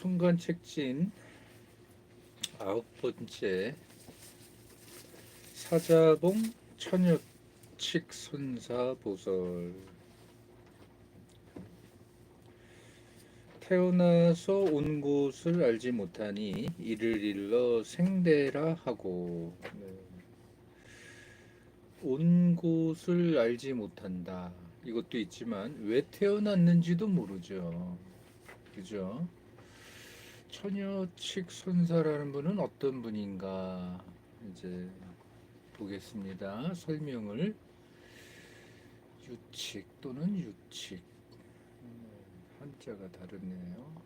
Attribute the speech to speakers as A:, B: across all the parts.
A: 순간 책진 아홉 번째 사자봉 처녀칙 선사 보설 태어나서 온 곳을 알지 못하니 이를 일러 생대라 하고 네. 온 곳을 알지 못한다. 이것도 있지만 왜 태어났는지도 모르죠. 그죠? 처녀칙 선사라는 분은 어떤 분인가 이제 보겠습니다. 설명을 유칙 또는 유칙 음, 한자가 다르네요.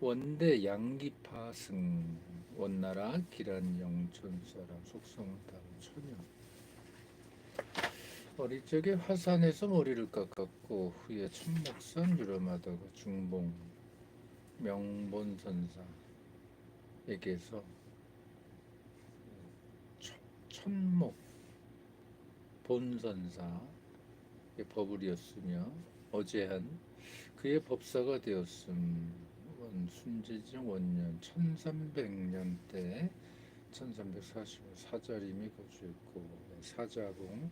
A: 원대 양기파승 원나라 기란 영천 사람 속성 다음 처녀 어릴 적에 화산에서 머리를 깎았고 후에 천목산 유람하다가 중봉 명본선사에게서 천- 천목 본선사의 버블이었으며 어제한 그의 법사가 되었음. 원 순제정 원년 1300년 때 1345 사자림이 거주했고 사자봉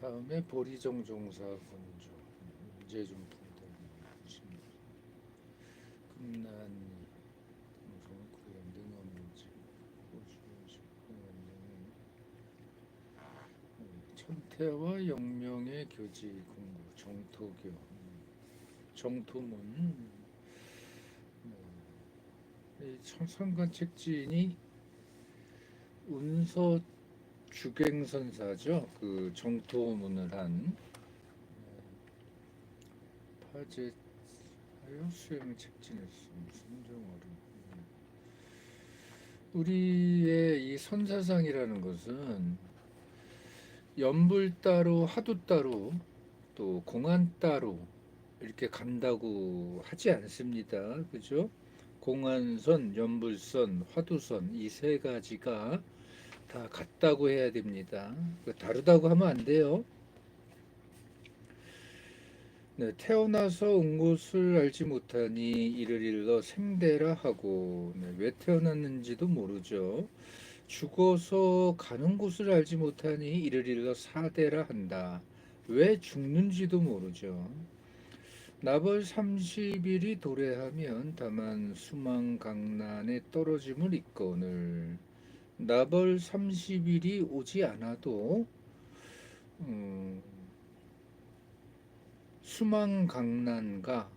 A: 다음에 보리정 종사 군주 제 중풍대 금난이 동성구역 능엄지 호주식 천태와 영명의 교지 공부 정토교 정토문 이 천상관책진이 운서 주갱선사죠. 그 정토문을 한 파제 하여 수행 책진했음 순정어른 우리의 이 선사상이라는 것은 연불 따로 하두 따로 또 공안 따로 이렇게 간다고 하지 않습니다. 그죠? 공안선, 연불선, 화두선 이 세 가지가 다 같다고 해야 됩니다. 그 다르다고 하면 안 돼요. 네, 태어나서 온 곳을 알지 못하니 이를 일러 생대라 하고 네, 왜 태어났는지도 모르죠. 죽어서 가는 곳을 알지 못하니 이를 일러 사대라 한다. 왜 죽는지도 모르죠. 나벌 30일이 도래하면 다만 수망 강난에 떨어짐을 있거늘 나벌 30일이 오지 않아도 음, 수망 강난과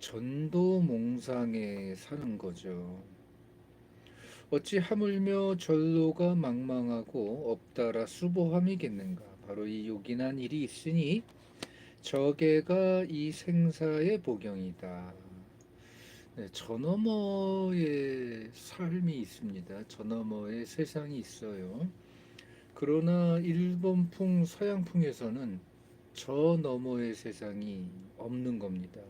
A: 전도 몽상에 사는 거죠. 어찌 하물며 전로가 망망하고 없다라 수보함이겠는가. 바로 이 요긴한 일이 있으니 저게가 이 생사의 보경이다. 네, 저 너머의 삶이 있습니다. 저 너머의 세상이 있어요. 그러나 일본풍 서양풍에서는 저 너머의 세상이 없는 겁니다.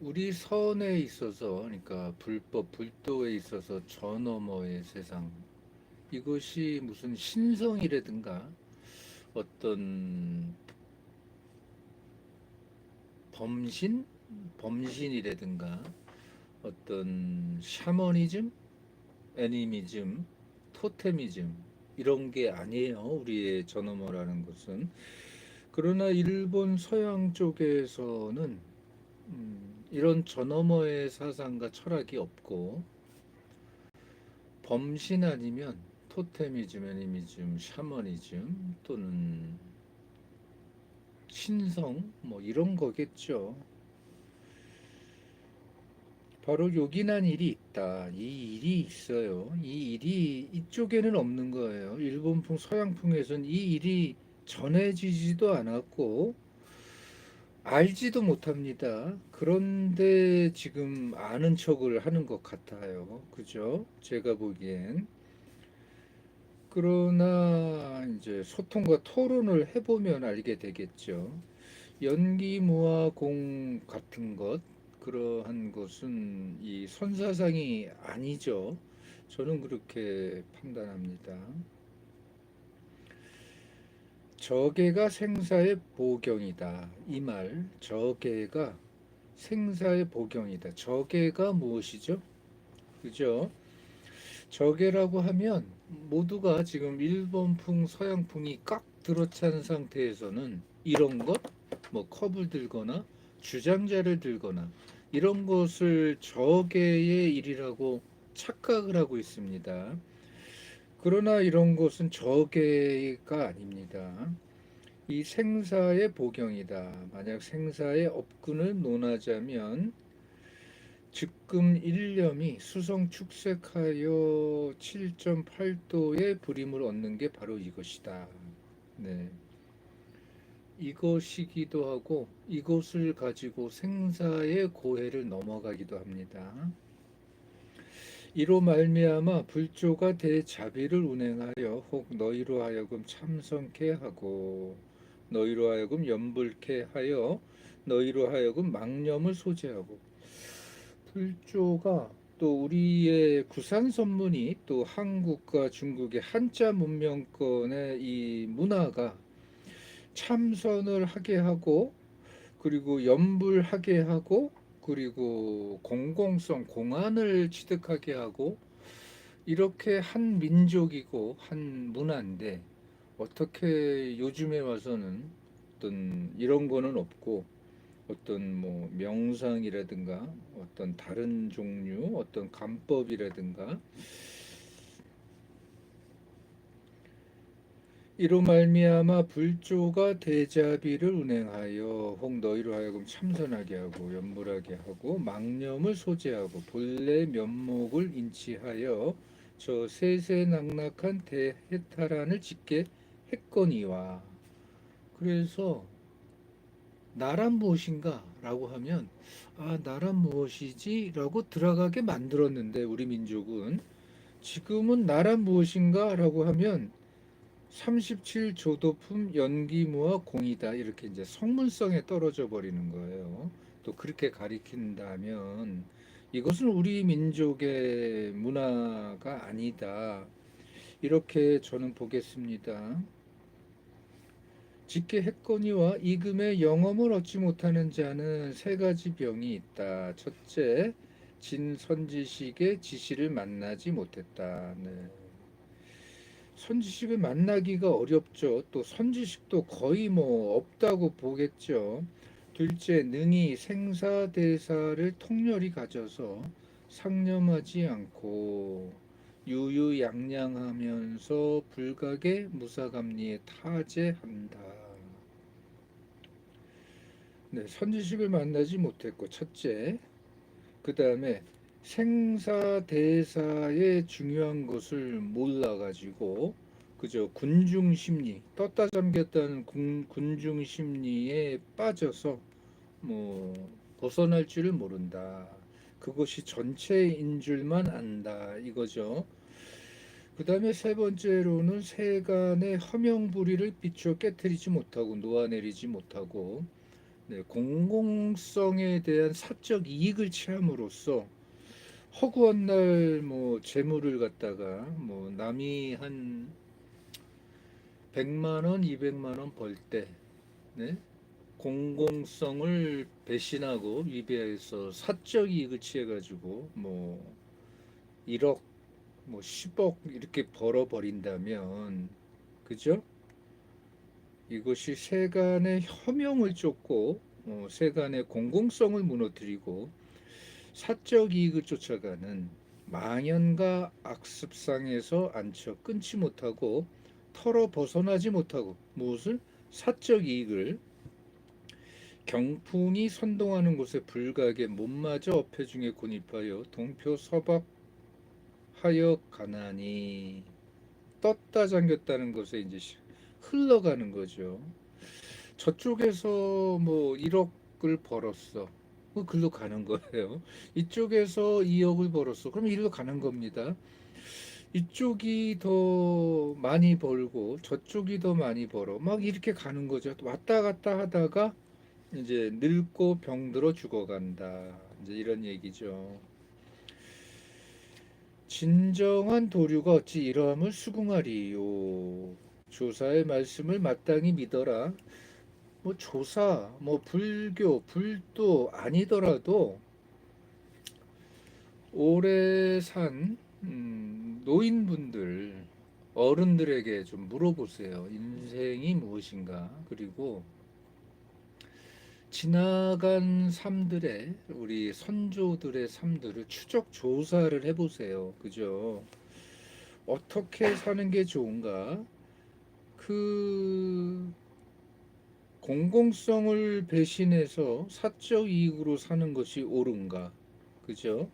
A: 우리 선에 있어서 그러니까 불법 불도에 있어서 저 너머의 세상 이것이 무슨 신성이라든가 어떤 범신 범신이라든가 어떤 샤머니즘 애니미즘 토테미즘 이런 게 아니에요 우리의 저 너머라는 것은 그러나 일본 서양 쪽에서는 음, 이런 저 너머의 사상과 철학이 없고 범신 아니면 토테미즘, 애니미즘, 샤머니즘 또는 신성 뭐 이런 거겠죠. 바로 요긴한 일이 있다. 이 일이 있어요. 이 일이 이쪽에는 없는 거예요. 일본풍, 서양풍에서는 이 일이 전해지지도 않았고 알지도 못합니다. 그런데 지금 아는 척을 하는 것 같아요. 그죠? 제가 보기엔. 그러나 이제 소통과 토론을 해보면 알게 되겠죠. 연기무화공 같은 것, 그러한 것은 이 선사상이 아니죠. 저는 그렇게 판단합니다. 저계가 생사의 보경이다. 이 말, 저계가 생사의 보경이다. 저계가 무엇이죠? 그죠? 저계라고 하면 모두가 지금 일본풍, 서양풍이 꽉 들어찬 상태에서는 이런 것, 뭐 컵을 들거나 주장자를 들거나 이런 것을 저계의 일이라고 착각을 하고 있습니다. 그러나 이런 것은 저계가 아닙니다. 이 생사의 보경이다. 만약 생사의 업근을 논하자면 즉금 일념이 수성 축색하여 7.8도의 불임을 얻는 게 바로 이것이다. 네. 이것이기도 하고 이것을 가지고 생사의 고해를 넘어가기도 합니다. 이로 말미암아 불조가 대자비를 운행하여 혹 너희로 하여금 참선케 하고 너희로 하여금 염불케 하여 너희로 하여금 망념을 소재하고 불조가 또 우리의 구산 선문이 또 한국과 중국의 한자 문명권의 이 문화가 참선을 하게 하고 그리고 염불하게 하고 그리고 공공성 공안을 취득하게 하고 이렇게 한 민족이고 한 문화인데 어떻게 요즘에 와서는 어떤 이런 거는 없고 어떤 뭐 명상이라든가 어떤 다른 종류 어떤 감법이라든가 이로 말미암아 불조가 대자비를 운행하여 혹 너희로 하여금 참선하게 하고 연불하게 하고 망념을 소재하고 본래 면목을 인치하여 저 세세낙낙한 대해탈안을 짓게 했거니와. 그래서 나란 무엇인가 라고 하면 아 나란 무엇이지? 라고 들어가게 만들었는데 우리 민족은 지금은 나란 무엇인가? 라고 하면 37조도품 연기무와 공이다 이렇게 이제 성문성에 떨어져 버리는 거예요. 또 그렇게 가리킨다면 이것은 우리 민족의 문화가 아니다. 이렇게 저는 보겠습니다. 직계 했거니와 이금의 영험을 얻지 못하는 자는 세 가지 병이 있다. 첫째, 진선지식의 지시를 만나지 못했다. 네. 선지식을 만나기가 어렵죠. 또 선지식도 거의 뭐 없다고 보겠죠. 둘째, 능히 생사대사를 통렬히 가져서 상념하지 않고 유유양양하면서 불각의 무사감리에 타제한다. 네, 선지식을 만나지 못했고 첫째, 그 다음에 생사 대사의 중요한 것을 몰라 가지고 그저 군중 심리 떴다 잠겼다는 군, 군중 심리에 빠져서 뭐 벗어날 줄을 모른다. 그것이 전체인 줄만 안다 이거죠. 그 다음에 세 번째로는 세간의 허명부리를 비춰 깨뜨리지 못하고 놓아내리지 못하고 네, 공공성에 대한 사적 이익을 취함으로써 허구한 날 뭐 재물을 갖다가 뭐 남이 한 100만 원, 200만 원 벌 때 네? 공공성을 배신하고 위배해서 사적 이익을 취해 가지고 뭐 1억 뭐 10억 이렇게 벌어 버린다면 그죠? 이것이 세간의 혐용을 쫓고 어, 세간의 공공성을 무너뜨리고 사적 이익을 쫓아가는 망연과 악습상에서 앉혀 끊지 못하고 털어 벗어나지 못하고 무엇을 사적 이익을 경풍이 선동하는 곳에 불가하게 몸마저 어패 중에 곤입하여 동표 서박하여 가나니 떴다 잠겼다는 것에 이제 흘러가는 거죠. 저쪽에서 뭐 1억을 벌었어. 그 글로 가는 거예요. 이쪽에서 2억을 벌었어. 그럼 이리로 가는 겁니다. 이쪽이 더 많이 벌고 저쪽이 더 많이 벌어. 막 이렇게 가는 거죠. 왔다 갔다 하다가 이제 늙고 병들어 죽어간다. 이제 이런 얘기죠. 진정한 도류가 어찌 이러함을 수긍하리요. 조사의 말씀을 마땅히 믿어라. 뭐 조사, 뭐 불교, 불도 아니더라도 오래 산 음, 노인분들, 어른들에게 좀 물어보세요. 인생이 무엇인가? 그리고 지나간 삶들의 우리 선조들의 삶들을 추적 조사를 해보세요. 그죠? 어떻게 사는 게 좋은가? 그 공공성을 배신해서 사적 이익으로 사는 것이 옳은가? 그죠?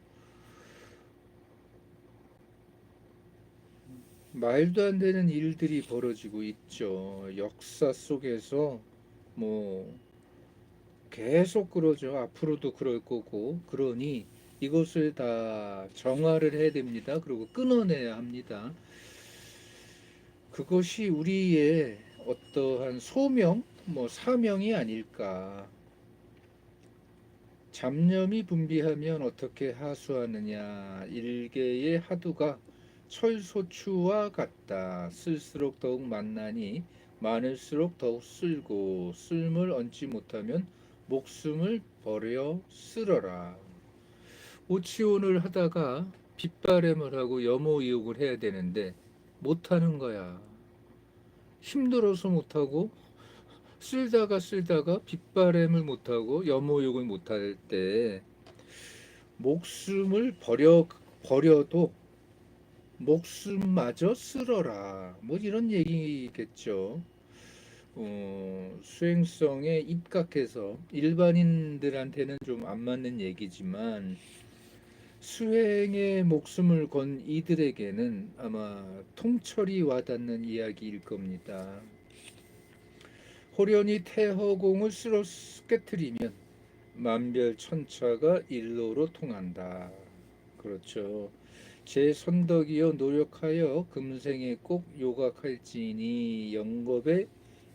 A: 말도 안 되는 일들이 벌어지고 있죠. 역사 속에서 뭐 계속 그러죠. 앞으로도 그럴 거고. 그러니 이것을 다 정화를 해야 됩니다. 그리고 끊어내야 합니다. 그것이 우리의 어떠한 소명, 뭐 사명이 아닐까. 잡념이 분비하면 어떻게 하수하느냐. 일개의 하두가 철소추와 같다. 쓸수록 더욱 많나니 많을수록 더욱 쓸고 쓸물 얹지 못하면 목숨을 버려 쓸어라. 오치온을 하다가 빗바램을 하고 염호이욕을 해야 되는데 못하는 거야. 힘들어서 못하고 쓸다가 쓸다가 빗바램을 못하고 염호욕을 못할 때 목숨을 버려 버려도 목숨마저 쓸어라. 뭐 이런 얘기겠죠. 어, 수행성에 입각해서 일반인들한테는 좀 안 맞는 얘기지만 수행에 목숨을 건 이들에게는 아마 통철이 와닿는 이야기일 겁니다. 호련히 태허공을 쓸어 깨뜨리면 만별천차가 일로로 통한다. 그렇죠. 제 선덕이여 노력하여 금생에 꼭 요각할지니 영겁의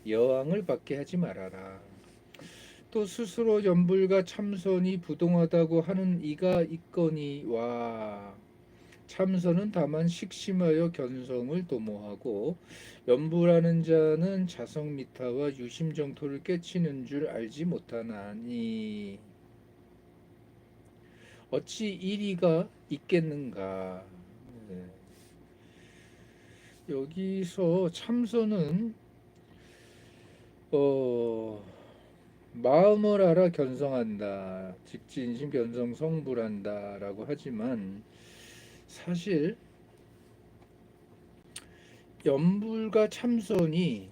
A: 여왕을 받게 하지 말아라. 또 스스로 연불과 참선이 부동하다고 하는 이가 있거니 와 참선은 다만 식심하여 견성을 도모하고 연불하는 자는 자성미타와 유심정토를 깨치는 줄 알지 못하나니 어찌 이리가 있겠는가 네. 여기서 참선은 어, 마음을 알아 견성한다. 직진심 견성 성불한다 라고 하지만 사실 염불과 참선이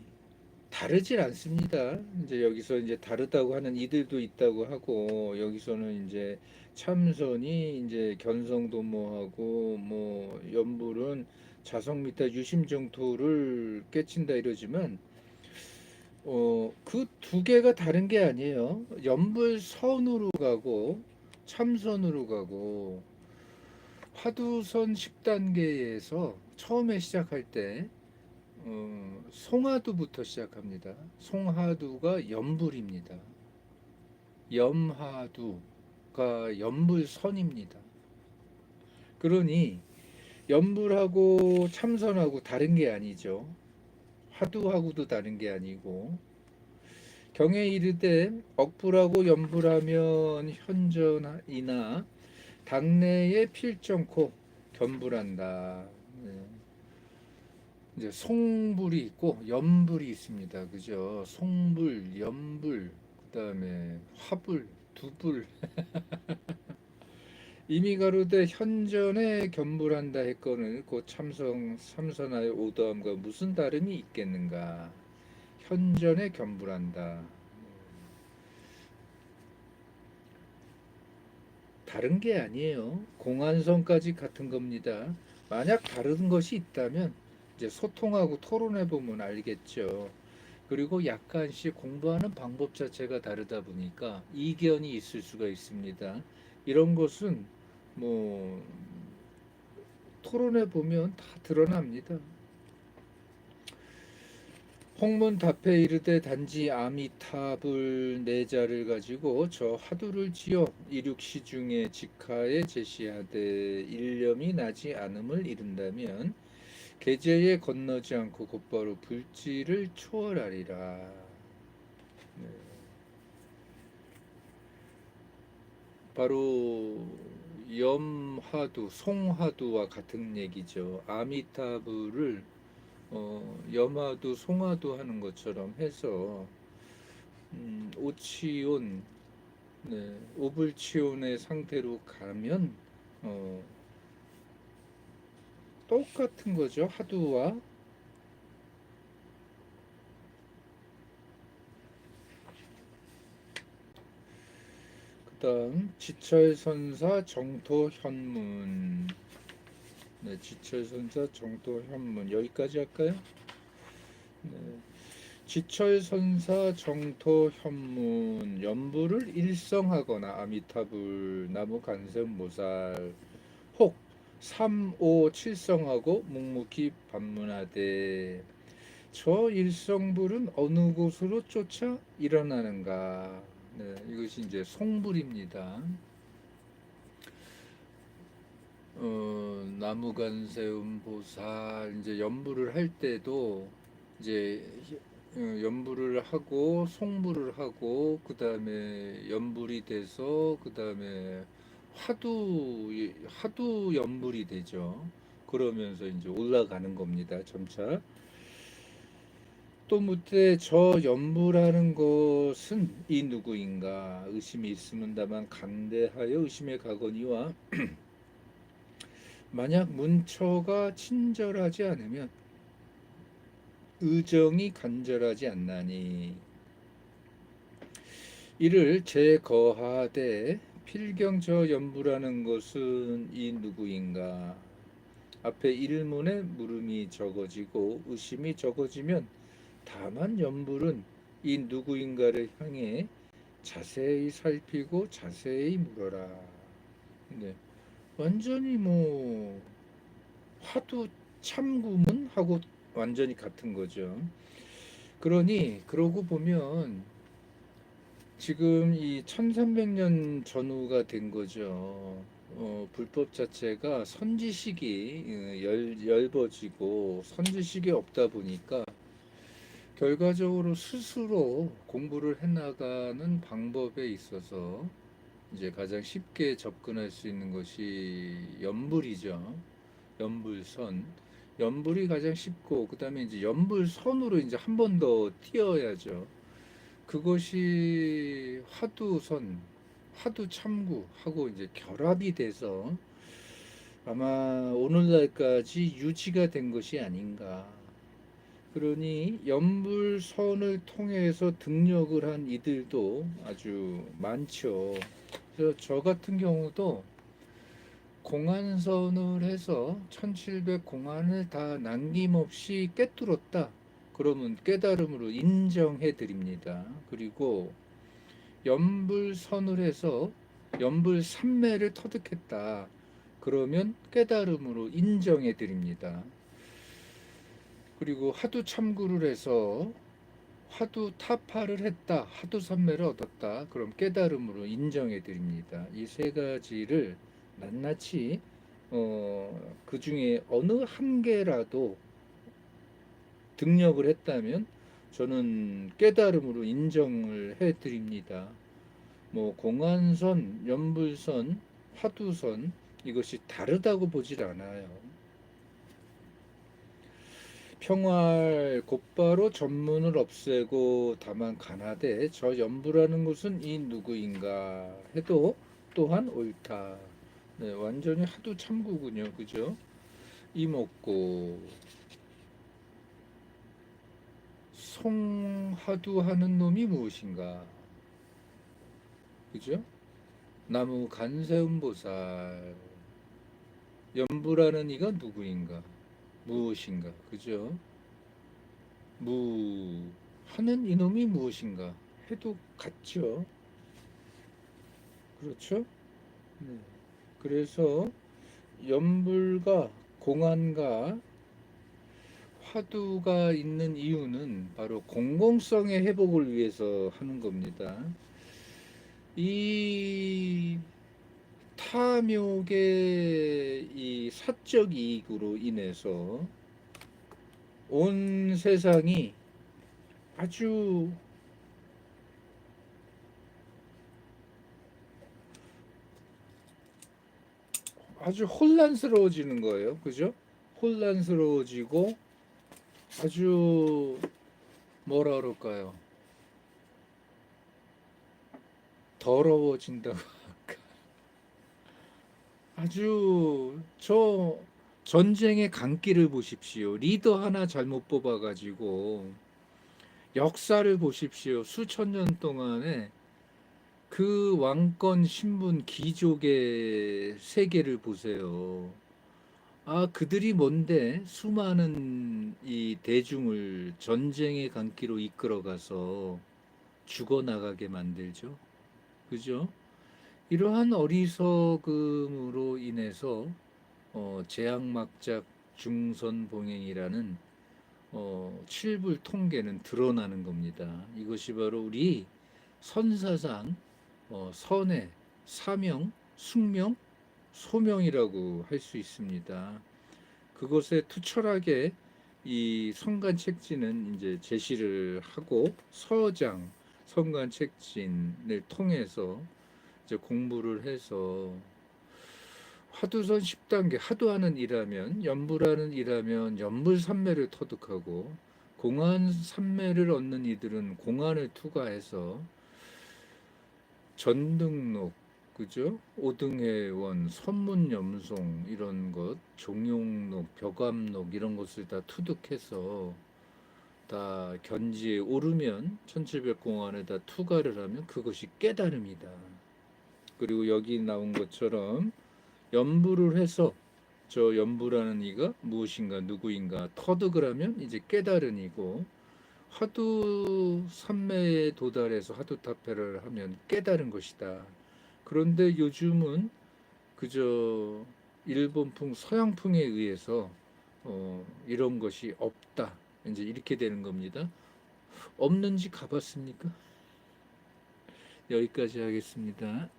A: 다르질 않습니다. 이제 여기서 이제 다르다고 하는 이들도 있다고 하고 여기서는 이제 참선이 이제 견성도모하고 뭐 염불은 자성미타 유심정토를 깨친다 이러지만 어, 그 두 개가 다른 게 아니에요. 연불 선으로 가고 참선으로 가고 화두선 10단계에서 처음에 시작할 때 어, 송하두부터 시작합니다. 송하두가 연불입니다. 염하두가 연불선입니다. 그러니 연불하고 참선하고 다른 게 아니죠. 화두하고도 다른 게 아니고 경에 이르되 억불하고 연불하면 현전이나 당내에 필정코 견불한다. 네. 이제 송불이 있고 연불이 있습니다. 그죠? 송불, 연불, 그다음에 화불, 두불. 이미 가로되 현전에 견불한다 했거늘 곧 참성 삼선하여 오더함과 무슨 다름이 있겠는가? 현전에 견불한다. 다른 게 아니에요. 공안성까지 같은 겁니다. 만약 다른 것이 있다면 이제 소통하고 토론해 보면 알겠죠. 그리고 약간씩 공부하는 방법 자체가 다르다 보니까 이견이 있을 수가 있습니다. 이런 것은 뭐 토론해 보면 다 드러납니다. 홍문 답해 이르되 단지 아미타불 네자를 가지고 저 화두를 지어 이륙시 중에 직하에 제시하되 일념이 나지 않음을 이룬다면 계제에 건너지 않고 곧바로 불지를 초월하리라. 네. 바로 염화두, 송화두와 같은 얘기죠. 아미타불을 어, 염화두, 송화두 하는 것처럼 해서 음, 오치온, 네, 오불치온의 상태로 가면 어, 똑같은 거죠. 하두와 그다음 지철선사 정토 현문 네, 지철 선사 정토현문 여기까지 할까요? 네. 지철 선사 정토 현문 연부를 일성하거나 아미타불 나무 간세음보살 혹 3, 5, 7성하고 묵묵히 반문하되 저 일성불은 어느 곳으로 쫓아 일어나는가 네, 이것이 이제 송불입니다. 어, 나무간세음 보살 이제 연부를 할 때도 이제 어, 연부를 하고 송부를 하고 그 다음에 연불이 돼서 그 다음에 화두 화두 연불이 되죠. 그러면서 이제 올라가는 겁니다. 점차. 또 묻되 저 연부라는 것은 이 누구인가 의심이 있으면 다만 간대하여 의심에 가거니와 만약 문처가 친절하지 않으면 의정이 간절하지 않나니 이를 제거하되 필경 저 연부라는 것은 이 누구인가 앞에 일문에 물음이 적어지고 의심이 적어지면 다만 연불은 이 누구인가를 향해 자세히 살피고 자세히 물어라. 네. 완전히 뭐 화두 참구문 하고 완전히 같은 거죠. 그러니 그러고 보면 지금 이 1300년 전후가 된 거죠. 어, 불법 자체가 선지식이 어, 열, 열버지고 선지식이 없다 보니까 결과적으로 스스로 공부를 해나가는 방법에 있어서 이제 가장 쉽게 접근할 수 있는 것이 연불이죠. 연불선. 연불이 가장 쉽고 그다음에 이제 연불선으로 이제 한 번 더 뛰어야죠. 그것이 화두선, 화두 참구하고 이제 결합이 돼서 아마 오늘날까지 유지가 된 것이 아닌가. 그러니 연불선을 통해서 등력을 한 이들도 아주 많죠. 그래서 저 같은 경우도 공안선을 해서 1700 공안을 다 남김없이 깨뚫었다. 그러면 깨달음으로 인정해 드립니다. 그리고 연불선을 해서 연불 삼매를 터득했다. 그러면 깨달음으로 인정해 드립니다. 그리고 하도 참구를 해서 하도 타파를 했다. 하도 선매를 얻었다. 그럼 깨달음으로 인정해 드립니다. 이 세 가지를 낱낱이 어, 그 중에 어느 한 개라도 등력을 했다면 저는 깨달음으로 인정을 해 드립니다. 뭐 공안선, 연불선, 화두선 이것이 다르다고 보질 않아요. 평활 곧바로 전문을 없애고 다만 가나되 저 연부라는 것은 이 누구인가 해도 또한 옳다. 네, 완전히 하도 참구군요. 그죠? 이먹고 송하두 하는 놈이 무엇인가? 그죠? 나무 간세음보살 연부라는 이가 누구인가? 무엇인가? 그죠? 무 하는 이놈이 무엇인가? 해도 같죠. 그렇죠? 네. 그래서 연불과 공안과 화두가 있는 이유는 바로 공공성의 회복을 위해서 하는 겁니다. 이 탐욕의 이 사적 이익으로 인해서 온 세상이 아주 아주 혼란스러워지는 거예요. 그죠? 혼란스러워지고 아주 뭐라 그럴까요? 더러워진다고? 아주 저 전쟁의 강기를 보십시오. 리더 하나 잘못 뽑아가지고 역사를 보십시오. 수천 년 동안에 그 왕권 신분 귀족의 세계를 보세요. 아, 그들이 뭔데 수많은 이 대중을 전쟁의 강기로 이끌어가서 죽어나가게 만들죠. 그죠? 이러한 어리석음으로 인해서 어, 제약막작 중선봉행이라는 어, 칠불 통계는 드러나는 겁니다. 이것이 바로 우리 선사상 어, 선의 사명, 숙명, 소명이라고 할 수 있습니다. 그것에 투철하게 이 성간책진은 이제 제시를 하고 서장 성간책진을 통해서 이제 공부를 해서 화두선 10단계 하두하는 일하면 연불하는 일하면 연불 삼매를 터득하고 공안 삼매를 얻는 이들은 공안을 투과해서 전등록 그죠? 오등회원, 선문염송 이런 것, 종용록, 벽암록 이런 것을 다 투득해서 다 견지에 오르면 천칠백공안에 다 투과를 하면 그것이 깨달음이다. 그리고 여기 나온 것처럼 연부를 해서 저 연부라는 이가 무엇인가 누구인가 터득을 하면 이제 깨달은 이고 화두 삼매에 도달해서 화두 타패를 하면 깨달은 것이다. 그런데 요즘은 그저 일본풍 서양풍에 의해서 어, 이런 것이 없다. 이제 이렇게 되는 겁니다. 없는지 가봤습니까? 여기까지 하겠습니다.